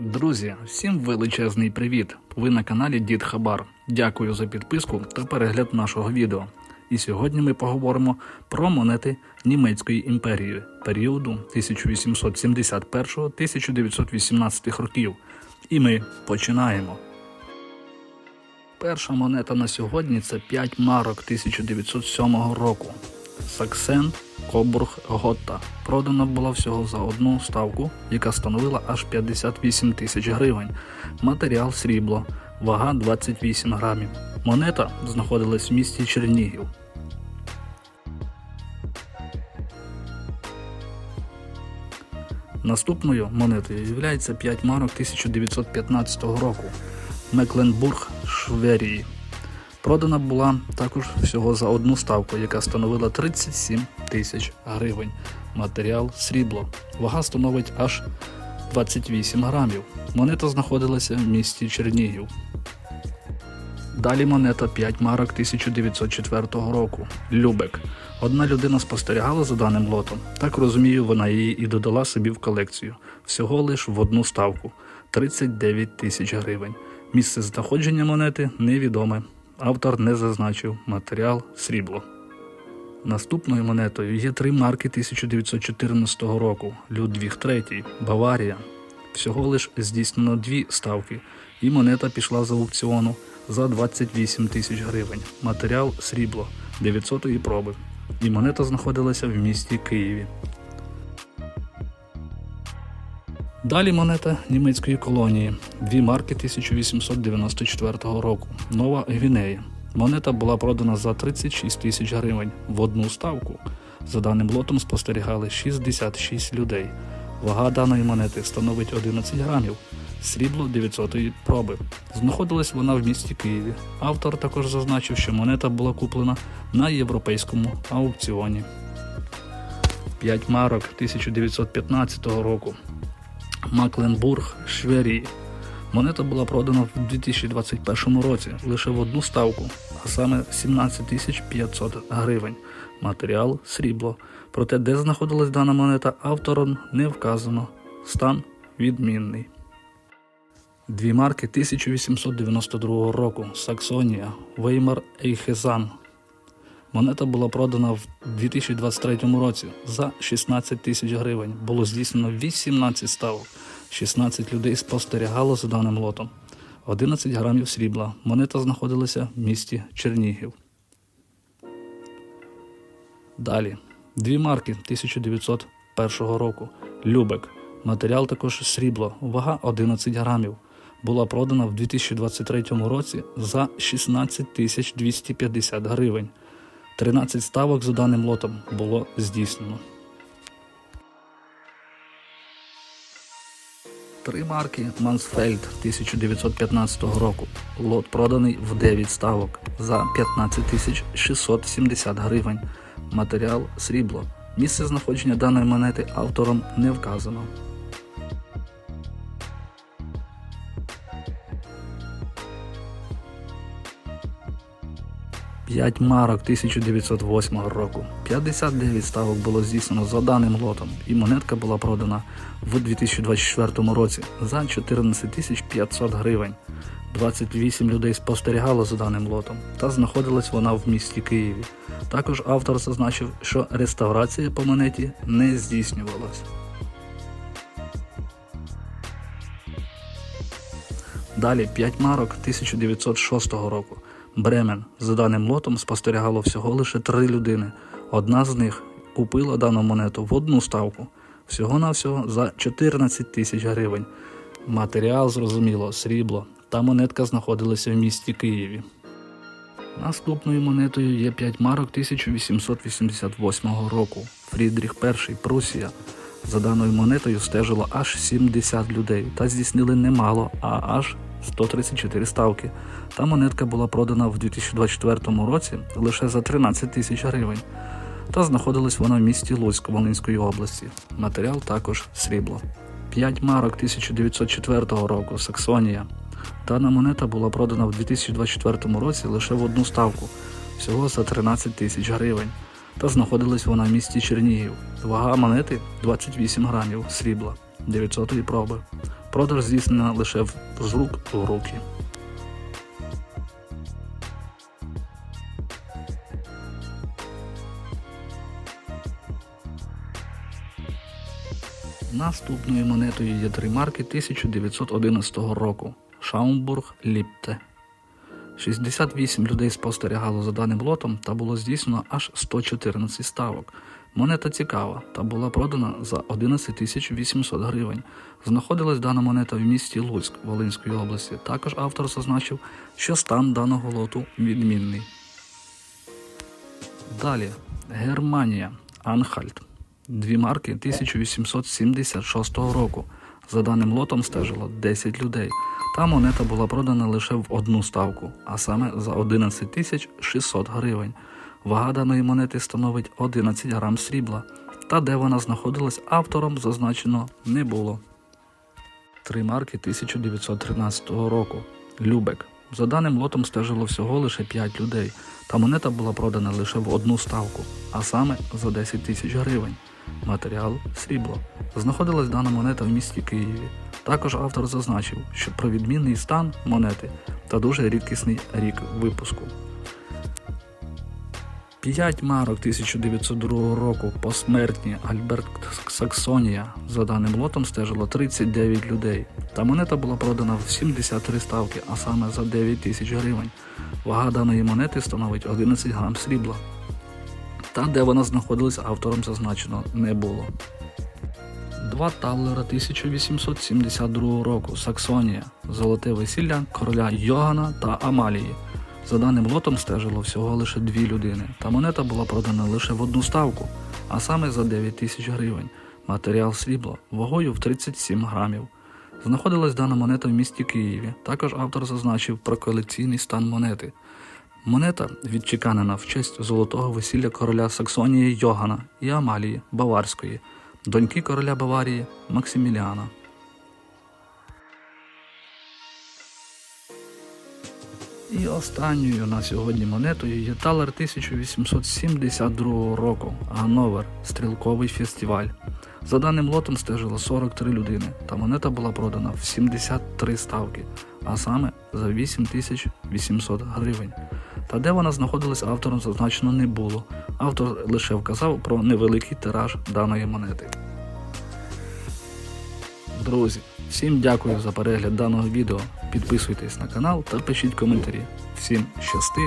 Друзі, всім величезний привіт! Ви на каналі Дід Хабар. Дякую за підписку та перегляд нашого відео. І сьогодні ми поговоримо про монети Німецької імперії періоду 1871-1918 років. І ми починаємо. Перша монета на сьогодні це 5 марок 1907 року. Саксен Кобург Готта. Продана була всього за одну ставку, яка становила аж 58 тисяч гривень. Матеріал срібло, вага 28 грамів. Монета знаходилась в місті Чернігів. Наступною монетою є 5 марок 1915 року. Мекленбург Шверії. Продана була також всього за одну ставку, яка становила 37 тисяч гривень. Матеріал срібло. Вага становить аж 28 грамів. Монета знаходилася в місті Чернігів. Далі монета 5 марок 1904 року. Любек. Одна людина спостерігала за даним лотом. Так розумію, вона її і додала собі в колекцію. Всього лиш в одну ставку 39 тисяч гривень. Місце знаходження монети невідоме. Автор не зазначив матеріал срібло. Наступною монетою є три марки 1914 року Людвіг III, Баварія. Всього лиш здійснено дві ставки, і монета пішла з аукціону за 28 тисяч гривень. Матеріал срібло 900-ї проби. І монета знаходилася в місті Києві. Далі монета німецької колонії, дві марки 1894 року. Нова Гвінея. Монета була продана за 36 тисяч гривень в одну ставку. За даним лотом спостерігали 66 людей. Вага даної монети становить 11 грамів. Срібло 900-ї проби. Знаходилась вона в місті Києві. Автор також зазначив, що монета була куплена на європейському аукціоні. 5 марок 1915 року. Макленбург, Шверії. Монета була продана в 2021 році лише в одну ставку, а саме 17 500 гривень. Матеріал срібло. Проте, де знаходилась дана монета, автором не вказано. Стан відмінний. Дві марки 1892 року. Саксонія, Веймар Ейхезан. Монета була продана в 2023 році за 16 тисяч гривень. Було здійснено 18 ставок. 16 людей спостерігало за даним лотом. 11 грамів срібла. Монета знаходилася в місті Чернігів. Далі. Дві марки 1901 року. Любек. Матеріал також срібло. Вага 11 грамів. Була продана в 2023 році за 16 тисяч 250 гривень. 13 ставок за даним лотом було здійснено. Три марки Мансфельд 1915 року. Лот проданий в 9 ставок за 15 тисяч 670 гривень. Матеріал срібло. Місце знаходження даної монети автором не вказано. П'ять марок 1908 року. 59 ставок було здійснено за даним лотом, і монетка була продана в 2024 році за 14 500 гривень. 28 людей спостерігало за даним лотом, та знаходилась вона в місті Києві. Також автор зазначив, що реставрація по монеті не здійснювалась. Далі 5 марок 1906 року. Бремен. За даним лотом спостерігало всього лише три людини. Одна з них купила дану монету в одну ставку, всього-навсього за 14 тисяч гривень. Матеріал, зрозуміло, срібло. Та монетка знаходилася в місті Києві. Наступною монетою є 5 марок 1888 року. Фрідріх І, Прусія. За даною монетою стежило аж 70 людей та здійснили немало, а аж 134 ставки. Та монетка була продана в 2024 році лише за 13 тисяч гривень. Та знаходилась вона в місті Луцьк Волинської області. Матеріал також срібло. 5 марок 1904 року Саксонія. Дана монета була продана в 2024 році лише в одну ставку, всього за 13 тисяч гривень. Та знаходилась вона в місті Чернігів. Вага монети 28 грамів срібла 900 проби. Продаж здійснена лише з рук в руки. Наступною монетою є три марки 1911 року Шаумбург Ліпте. 68 людей спостерігало за даним лотом та було здійснено аж 114 ставок. Монета цікава та була продана за 11 тисяч 800 гривень. Знаходилась дана монета в місті Луцьк Волинської області. Також автор зазначив, що стан даного лоту відмінний. Далі Германія Анхальт. Дві марки 1876 року. За даним лотом стежило 10 людей. Та монета була продана лише в одну ставку, а саме за 11 тисяч 600 гривень. Вага даної монети становить 11 грам срібла. Та де вона знаходилась, автором зазначено не було. Три марки 1913 року. Любек. За даним лотом стежило всього лише 5 людей, та монета була продана лише в одну ставку, а саме за 10 тисяч гривень. Матеріал срібло. Знаходилась дана монета в місті Києві. Також автор зазначив, що про відмінний стан монети та дуже рідкісний рік випуску. 5 марок 1902 року посмертні Альберт Саксонія. За даним лотом стежило 39 людей. Та монета була продана в 73 ставки, а саме за 9 тисяч гривень. Вага даної монети становить 11 грам срібла. Та де вона знаходилась, автором зазначено не було. Два таллера 1872 року Саксонія. Золоте весілля короля Йогана та Амалії. За даним лотом стежило всього лише дві людини, та монета була продана лише в одну ставку, а саме за 9 тисяч гривень. Матеріал срібло вагою в 37 грамів. Знаходилась дана монета в місті Києві. Також автор зазначив про колекційний стан монети. Монета відчеканена в честь золотого весілля короля Саксонії Йогана і Амалії Баварської, доньки короля Баварії Максиміліана. І останньою на сьогодні монетою є талер 1872 року Гановер Стрілковий фестиваль. За даним лотом стежило 43 людини, та монета була продана в 73 ставки, а саме за 8800 гривень. Та де вона знаходилась автором зазначено не було. Автор лише вказав про невеликий тираж даної монети. Друзі, всім дякую за перегляд даного відео. Підписуйтесь на канал та пишіть коментарі. Всім щасти!